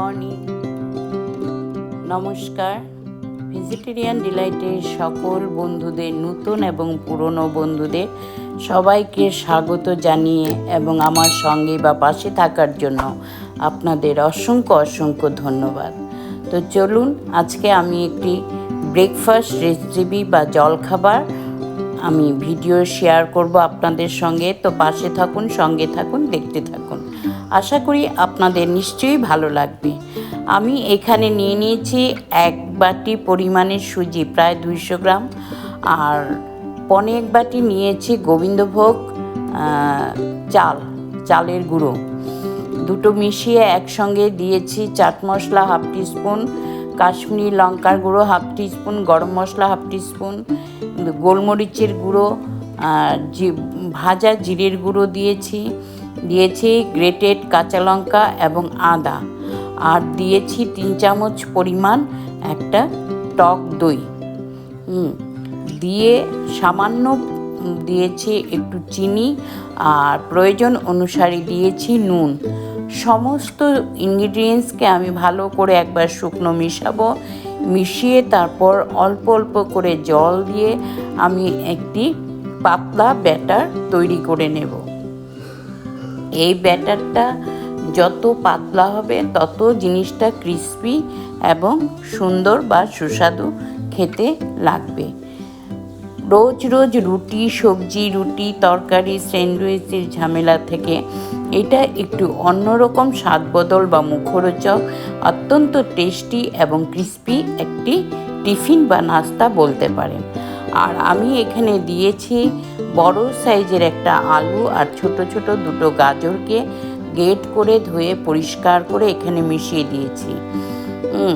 Morning. নমস্কার। Vegetarian ডিলাইটের সকল বন্ধুদের নতুন এবং পুরনো বন্ধুদের সবাইকে স্বাগত জানিয়ে এবং আমার সঙ্গে বা পাশে থাকার জন্য আপনাদের অসংখ্য অসংখ্য ধন্যবাদ। তো চলুন, আজকে আমি একটি ব্রেকফাস্ট রেসিপি বা জলখাবার আমি ভিডিও শেয়ার করব আপনাদের সঙ্গে। তো পাশে থাকুন, সঙ্গে থাকুন, দেখতে থাকুন। আশা করি আপনাদের নিশ্চয়ই ভালো লাগবে। আমি এখানে নিয়ে নিয়েছি এক বাটি পরিমাণের সুজি, প্রায় দুইশো গ্রাম। আর পনে এক বাটি নিয়েছি গোবিন্দভোগ চাল, চালের গুঁড়ো। দুটো মিশিয়ে একসঙ্গে দিয়েছি চাট মশলা হাফ টিস্পুন, কাশ্মীরি লঙ্কার গুঁড়ো হাফ টিস্পুন, গরম মশলা হাফ টিস্পুন, গোলমরিচের গুঁড়ো ভাজা জিরের গুঁড়ো দিয়েছি। দিয়েছি গ্রেটেড কাঁচা লঙ্কা এবং আদা। আর দিয়েছি তিন চামচ পরিমাণ একটা টক দই। দিয়ে সামান্য দিয়েছি একটু চিনি আর প্রয়োজন অনুসারে দিয়েছি নুন। সমস্ত ইনগ্রিডিয়েন্টসকে আমি ভালো করে একবার শুকনো মিশাবো। মিশিয়ে তারপর অল্প অল্প করে জল দিয়ে আমি একটি পাতলা ব্যাটার তৈরি করে নেব। এই ব্যাটারটা যত পাতলা হবে, তত জিনিসটা ক্রিস্পি এবং সুন্দর বা সুস্বাদু খেতে লাগবে। রোজ রোজ রুটি, সবজি, রুটি, তরকারি, স্যান্ডউইচের ঝামেলা থেকে এটা একটু অন্যরকম স্বাদ বদল বা মুখরোচক, অত্যন্ত টেস্টি এবং ক্রিস্পি একটি টিফিন বা নাস্তা বলতে পারেন। আর আমি এখানে দিয়েছি বড় সাইজের একটা আলু আর ছোট ছোট দুটো গাজরকে গেট করে ধুয়ে পরিষ্কার করে এখানে মিশিয়ে দিয়েছি।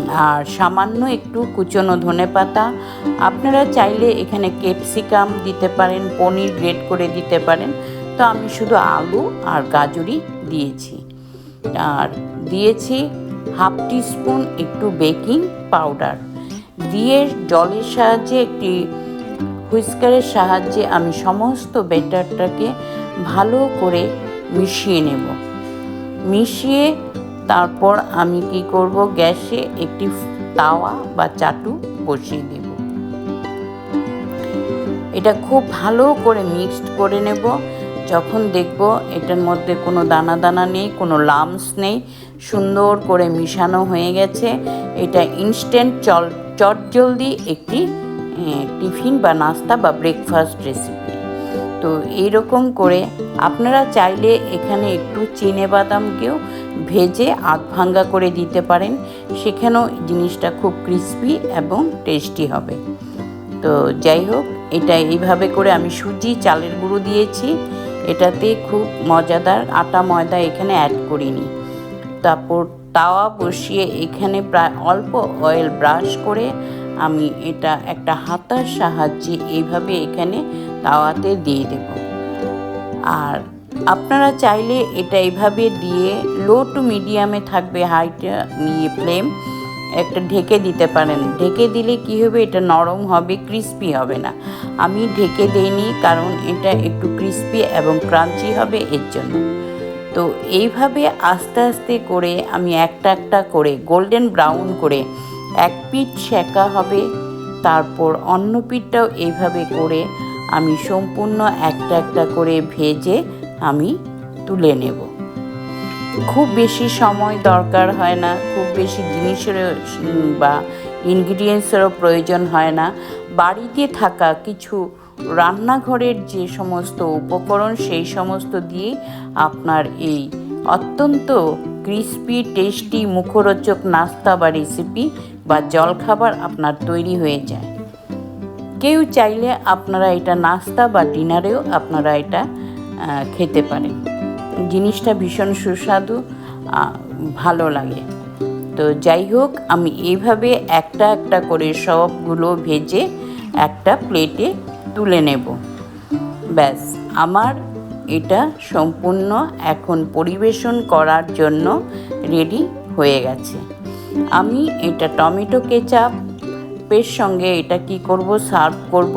আর সামান্য একটু কুচনো ধনে পাতা। আপনারা চাইলে এখানে ক্যাপসিকাম দিতে পারেন, পনির গ্রেট করে দিতে পারেন। তো আমি শুধু আলু আর গাজরই দিয়েছি। আর দিয়েছি হাফ টিস্পুন একটু বেকিং পাউডার। দিয়ে জলের সাহায্যে একটি হুইস্কারের সাহায্যে আমি সমস্ত ব্যাটারটাকে ভালো করে মিশিয়ে নেব। মিশিয়ে তারপর আমি কি করব? গ্যাসে একটি তাওয়া বা চাটু বসিয়ে দেব। এটা খুব ভালো করে মিক্সড করে নেব। যখন দেখব এটার মধ্যে কোনো দানা দানা নেই, কোনো লামস নেই, সুন্দর করে মিশানো হয়ে গেছে। এটা ইনস্ট্যান্ট চল, চটজলদি একটি টিফিন বা নাস্তা বা ব্রেকফাস্ট রেসিপি তো এইরকম করে আপনারা চাইলে এখানে একটু চিনে বাদামকেও ভেজে আধ ভাঙ্গা করে দিতে পারেন। সেখানেও জিনিসটা খুব ক্রিস্পি এবং টেস্টি হবে। তো যাই হোক, এটা এইভাবে করে আমি সুজি, চালের গুঁড়ো দিয়েছি। এটাতে খুব মজাদার আটা ময়দা এখানে অ্যাড করিনি। তারপর তাওয়া বসিয়ে এখানে প্রায় অল্প অয়েল ব্রাশ করে আমি এটা একটা হাতার সাহায্যে এইভাবে এখানে তাওয়াতে দিয়ে দেব। আর আপনারা চাইলে এটা এইভাবে দিয়ে লো টু মিডিয়ামে থাকবে হাইটা নিয়ে ফ্লেম একটা ঢেকে দিতে পারেন। ঢেকে দিলে কি হবে? এটা নরম হবে ক্রিস্পি হবে না। আমি ঢেকে দেইনি কারণ এটা একটু ক্রিস্পি এবং ক্রাঞ্চি হবে এর জন্য। তো এইভাবে আস্তে আস্তে করে আমি একটা একটা করে গোল্ডেন ব্রাউন করে এক পিঠ সেকা হবে তারপর অন্য পিঠটাও এইভাবে করে আমি সম্পূর্ণ একটা একটা করে ভেজে আমি তুলে নেব। খুব বেশি সময় দরকার হয় না খুব বেশি জিনিসেরও উম, বা ইনগ্রিডিয়েন্টসেরও প্রয়োজন হয় না। বাড়িতে থাকা কিছু রান্নাঘরের যে সমস্ত উপকরণ সেই সমস্ত দিয়ে আপনার এই অত্যন্ত ক্রিস্পি টেস্টি মুখরোচক নাস্তা বা রেসিপি বা জলখাবার আপনার তৈরি হয়ে যায়। কেউ চাইলে আপনারা এটা নাস্তা বা ডিনারেও আপনারা এটা খেতে পারেন। জিনিসটা ভীষণ সুস্বাদু ভালো লাগে। তো যাই হোক, আমি এইভাবে একটা একটা করে সবগুলো ভেজে একটা প্লেটে তুলে নেব। ব্যাস, আমার এটা সম্পূর্ণ এখন পরিবেশন করার জন্য রেডি হয়ে গেছে। আমি এটা টমেটো কেচাপ পের সঙ্গে এটা কি করব, সার্ভ করব।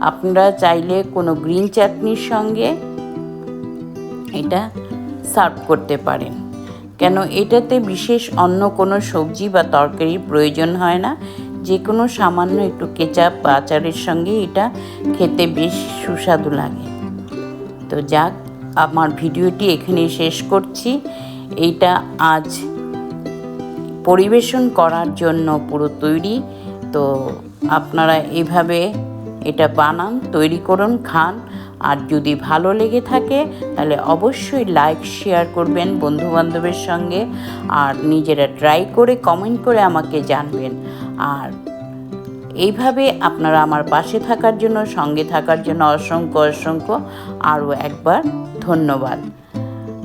আপনারা চাইলে কোনো গ্রিন চাটনির সঙ্গে এটা সার্ভ করতে পারেন। কেন এটাতে বিশেষ অন্য কোনো সবজি বা তরকারির প্রয়োজন হয় না। যে কোনো সামান্য একটু কেচাপ বা আচারের সঙ্গে এটা খেতে বেশ সুস্বাদু লাগে। তো যাক, আমার ভিডিওটি এখানে শেষ করছি। এইটা আজ পরিবেশন করার জন্য পুরো তৈরি। তো আপনারা এভাবে এটা বানান, তৈরি করুন, খান। আর যদি ভালো লেগে থাকে, তাহলে অবশ্যই লাইক শেয়ার করবেন বন্ধুবান্ধবের সঙ্গে। আর নিজেরা ট্রাই করে কমেন্ট করে আমাকে জানবেন। আর এইভাবে আপনারা আমার পাশে থাকার জন্য, সঙ্গে থাকার জন্য অসংখ্য অসংখ্য আরও একবার ধন্যবাদ।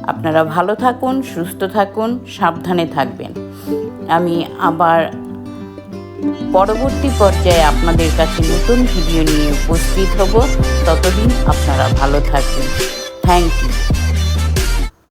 আপনারা ভালো থাকুন, সুস্থ থাকুন, সাবধানে থাকবেন। আমি আবার পরবর্তী পর্যায়ে আপনাদের কাছে নতুন ভিডিও নিয়ে উপস্থিত হব। ততদিন আপনারা ভালো থাকবেন। Thank you